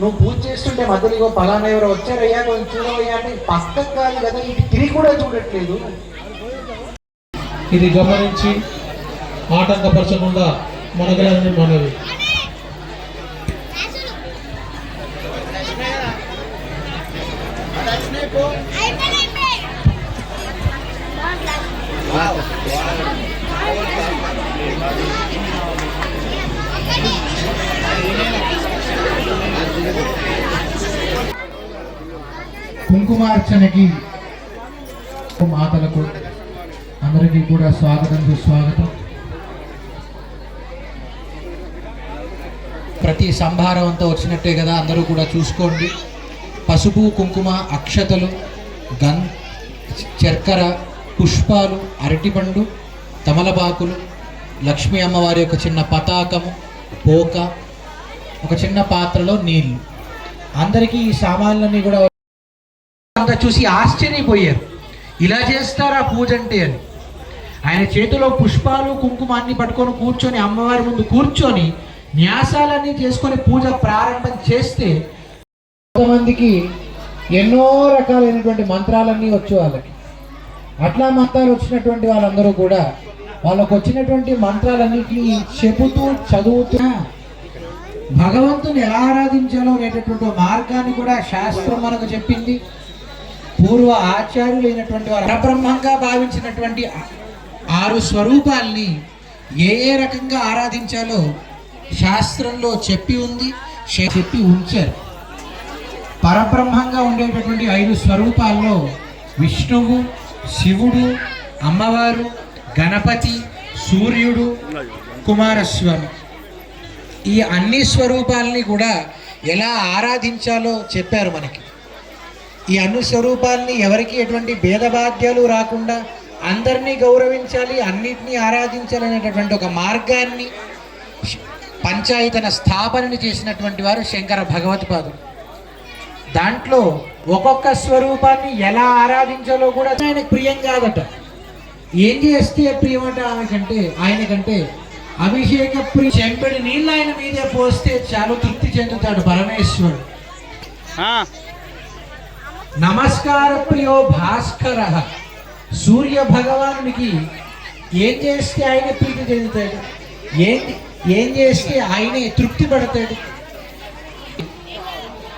నువ్వు పూజ చేస్తుంటే మధ్యలో ఇగో పలానా ఎవరో వచ్చారయ్యా కొంచెం చూడవయ్యా అంటే పక్కకు కాదు కదా ఇటు తిరిగి కూడా చూడట్లేదు. ఇది గమనించి ఆటంకపరచకుండా మనగలని మనవి. కుంకుమార్చనకి మాతలకు అందరికీ కూడా స్వాగతం సుస్వాగతం. ప్రతి సంభారం అంతా వచ్చినట్టే కదా అందరూ కూడా చూసుకోండి. పసుపు కుంకుమ అక్షతలు గన్ చక్కెర పుష్పాలు అరటిపండు తమలపాకులు లక్ష్మీ అమ్మవారి యొక్క చిన్న పతాకము పోక ఒక చిన్న పాత్రలో నీళ్ళు అందరికీ ఈ సామాన్లన్నీ కూడా చూసి ఆశ్చర్యపోయారు. ఇలా చేస్తారా పూజ అంటే అని. ఆయన చేతిలో పుష్పాలు కుంకుమాన్ని పట్టుకొని కూర్చొని అమ్మవారి ముందు కూర్చొని న్యాసాలన్నీ చేసుకొని పూజ ప్రారంభం చేస్తే కొంతమందికి ఎన్నో రకాలైనటువంటి మంత్రాలన్నీ వచ్చు వాళ్ళకి. అట్లా మంత్రాలు వచ్చినటువంటి వాళ్ళందరూ కూడా వాళ్ళకు వచ్చినటువంటి మంత్రాలన్నింటినీ చెబుతూ చదువుతూ భగవంతుని ఎలా ఆరాధించాలో అనేటటువంటి మార్గాన్ని కూడా శాస్త్రం మనకు చెప్పింది. పూర్వ ఆచార్యులైనటువంటి వారు పరబ్రహ్మంగా భావించినటువంటి ఆరు స్వరూపాల్ని ఏ ఏ రకంగా ఆరాధించాలో శాస్త్రంలో చెప్పి ఉంది చెప్పి ఉంచారు. పరబ్రహ్మంగా ఉండేటటువంటి ఐదు స్వరూపాల్లో విష్ణువు శివుడు అమ్మవారు గణపతి సూర్యుడు కుమారస్వామి. ఈ అన్ని స్వరూపాలని కూడా ఎలా ఆరాధించాలో చెప్పారు మనకి. ఈ అన్ని స్వరూపాలని ఎవరికి ఎటువంటి భేదబాధ్యాలు రాకుండా అందరినీ గౌరవించాలి అన్నిటినీ ఆరాధించాలనేటటువంటి ఒక మార్గాన్ని పంచాయతన స్థాపనని చేసినటువంటి వారు శంకర భగవత్పాదులు. దాంట్లో ఒక్కొక్క స్వరూపాన్ని ఎలా ఆరాధించాలో కూడా ఆయనకు ప్రియం కాదట. ఏం చేస్తే ప్రియమట ఆమెకంటే ఆయనకంటే అభిషేక ప్రియ చెంపడి నీళ్ళు ఆయన మీదే పోస్తే చాలా తృప్తి చెందుతాడు పరమేశ్వరుడు. నమస్కార ప్రియో భాస్కర. సూర్య భగవానునికి ఏం చేస్తే ఆయన ప్రీతి చెందుతాడు? ఏం ఏం చేస్తే ఆయనే తృప్తి పడతాడు?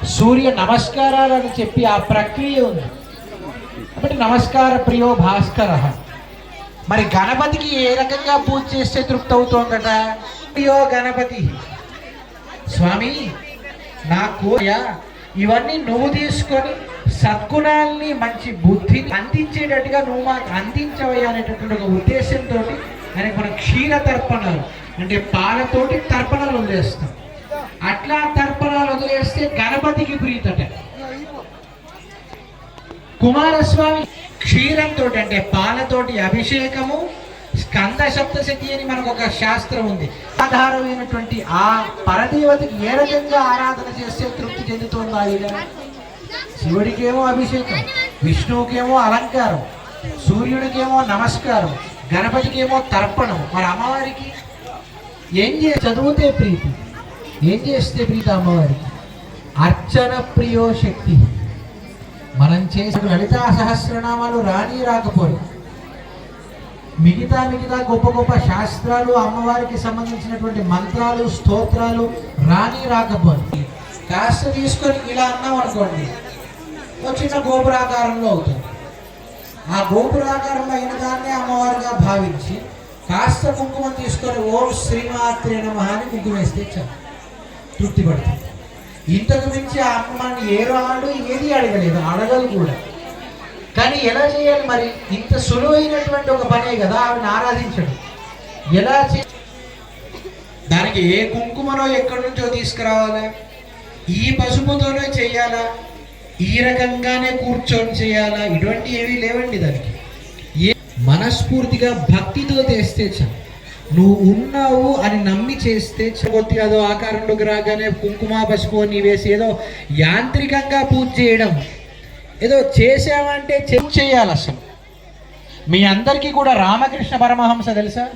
సూర్య నమస్కారాలు అని చెప్పి ఆ ప్రక్రియ ఉంది. కాబట్టి నమస్కార ప్రియో భాస్కర. మరి గణపతికి ఏ రకంగా పూజ చేస్తే తృప్తి అవుతోందట? ప్రియో గణపతి. స్వామి నా కోయ ఇవన్నీ నువ్వు తీసుకొని సద్గుణాల్ని మంచి బుద్ధిని అందించేటట్టుగా నువ్వు మాకు అందించవయ్యా అనేటటువంటి ఒక ఉద్దేశంతో ఆయనకు మనం క్షీర తర్పణాలు అంటే పాలతోటి తర్పణాలు వదిలేస్తాం. అట్లా తర్పణాలు వదిలేస్తే గణపతికి ప్రీతట కుమారస్వామి క్షీరంతో అంటే పాలతోటి అభిషేకము స్కంద సప్తశతి అని మనకు ఒక శాస్త్రం ఉంది. ఆధారమైనటువంటి ఆ పరదేవతకి ఏ రకంగా ఆరాధన చేస్తే తృప్తి చెందుతుందా ఇలా శివుడికేమో అభిషేకం విష్ణువుకేమో అలంకారం సూర్యుడికేమో నమస్కారం గణపతికేమో తర్పణం. మరి అమ్మవారికి ఏం చే చదివితే ప్రీతి. ఏం చేస్తే ప్రీతి అమ్మవారికి? అర్చన ప్రియో శక్తి. మనం చేసిన లలితా సహస్రనామాలు రాని రాకపోయి. మిగతా మిగతా గొప్ప గొప్ప శాస్త్రాలు అమ్మవారికి సంబంధించినటువంటి మంత్రాలు స్తోత్రాలు రాని రాకపోయి. కాస్త తీసుకొని ఇలా అన్నాం అనుకోండి ఒక చిన్న గోపురాకారంలో అవుతుంది. ఆ గోపురాకారంలో అయిన దాన్నే అమ్మవారిగా భావించి కాస్త కుంకుమం తీసుకొని ఓం శ్రీమాత్రి నమ అని కుంకుమ వేస్తే చాలు. తృప్తి పడుతుంది. ఇంతకు మించి ఆ అమ్మని ఏ రాడు ఏది అడగలేదు అడగదు కూడా. కానీ ఎలా చేయాలి మరి? ఇంత సులువైనటువంటి ఒక పనే కదా ఆవిడని ఆరాధించడం. ఎలా చే దానికి ఏ కుంకుమనో ఎక్కడి నుంచో తీసుకురావాలి? ఈ పసుపుతోనే చేయాలా? ఈ రకంగానే కూర్చొని చేయాలా? ఇటువంటి ఏమీ లేవండి దానికి. ఏ మనస్ఫూర్తిగా భక్తితో చేస్తే చాలు. నువ్వు ఉన్నావు అని నమ్మి చేస్తే కొద్ది అదో ఆకారంలోకి రాగానే కుంకుమ పసుపు అని వేసి ఏదో యాంత్రికంగా పూజ చేయడం. ఏదో చేసామంటే చేయాలి అసలు. మీ అందరికీ కూడా రామకృష్ణ పరమహంస తెలుసా?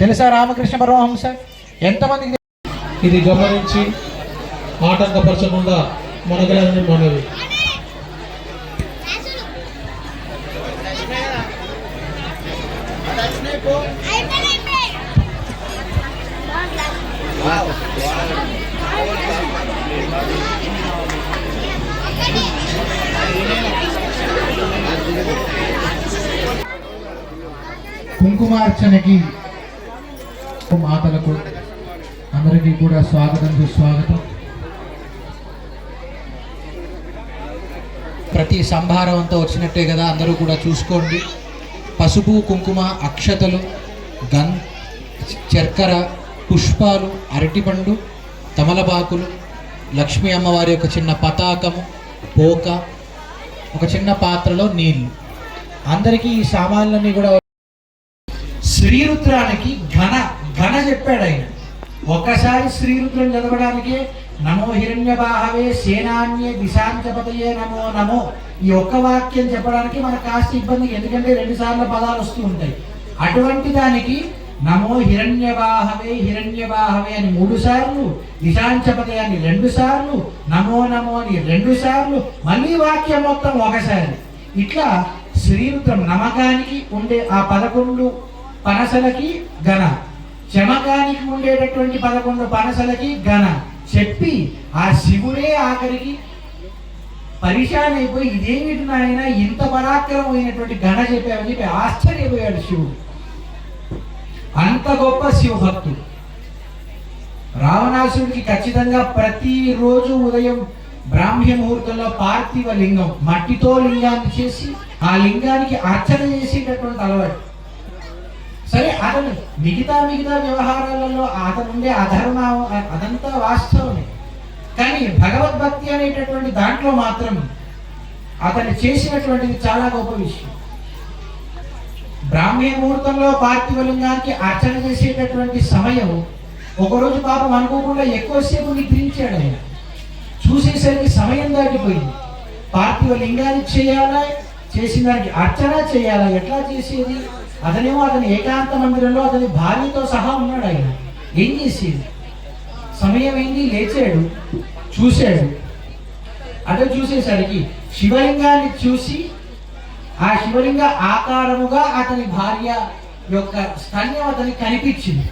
తెలుసా రామకృష్ణ పరమహంస? ఎంతమందికి ఇది గమనించి ఆటంకపరచకుండా మనగలని మనవి. కుంకుమార్చనకి మాతలకు అందరికీ కూడా స్వాగతం సుస్వాగతం. ప్రతి సంభారంతో వచ్చినట్టే కదా అందరూ కూడా చూసుకోండి. పసుపు కుంకుమ అక్షతలు గన్ చక్కెర పుష్పాలు అరటిపండు తమలపాకులు లక్ష్మీ అమ్మవారి యొక్క చిన్న పతాకము పోక ఒక చిన్న పాత్రలో నీళ్ళు అందరికీ ఈ సామాన్లన్నీ కూడా శ్రీరుద్రానికి ఘన ఘన చెప్పాడు ఆయన. ఒకసారి శ్రీరుద్రం చదవడానికే నమో హిరణ్యబాహవే సేనాన్యే దిశాంతపతయే నమో నమో. ఈ ఒక్క వాక్యం చెప్పడానికి మనకు కాస్త ఇబ్బంది ఎందుకంటే రెండు సార్లు పదాలు వస్తూ ఉంటాయి. అటువంటి దానికి నమో హిరణ్యబాహవే హిరణ్యబాహవే అని మూడు సార్లు దిశాంచపతే అని రెండు సార్లు నమో నమో అని రెండు సార్లు మళ్ళీ వాక్యం మొత్తం ఒకసారి. ఇట్లా శ్రీరుద్రం నమకానికి ఉండే ఆ పదకొండు పనసలకి గణ చమకానికి ఉండేటటువంటి పదకొండు పనసలకి గణ చెప్పి ఆ శివుడే ఆఖరికి పరిశాన్ అయిపోయి ఇదేమిటి నాయన ఇంత పరాక్రమమైనటువంటి గణ చెప్పామని చెప్పి ఆశ్చర్యపోయాడు శివుడు. అంత గొప్ప శివభక్తుడు. రావణాసుడికి ఖచ్చితంగా ప్రతిరోజు ఉదయం బ్రాహ్మ్య ముహూర్తంలో పార్థివ లింగం మట్టితో లింగాన్ని చేసి ఆ లింగానికి అర్చన చేసేటటువంటి అలవాటు. సరే అతను మిగతా మిగతా వ్యవహారాలలో అతను ఉండే అధర్మ అదంతా వాస్తవమే. కానీ భగవద్భక్తి అనేటటువంటి దాంట్లో మాత్రం అతను చేసినటువంటిది చాలా గొప్ప విషయం. బ్రాహ్మీ ముహూర్తంలో పార్థివలింగానికి అర్చన చేసేటటువంటి సమయం ఒకరోజు పాపం అనుకోకుండా ఎక్కువసేపు నిద్రించాడు ఆయన. చూసేసరికి సమయం దాటిపోయింది. పార్థివ లింగానికి చేయాలా? చేసిన దానికి అర్చన చేయాలా? ఎట్లా చేసేది? అతనేమో అతని ఏకాంత మందిరంలో అతని భార్యతో సహా ఉన్నాడు ఆయన. ఏం చేసేది? సమయం ఏంది లేచాడు చూశాడు. అటు చూసేసరికి శివలింగాన్ని చూసి ఆ శివలింగ ఆకారముగా అతని భార్య యొక్క స్తన్యం అతనికి కనిపించింది.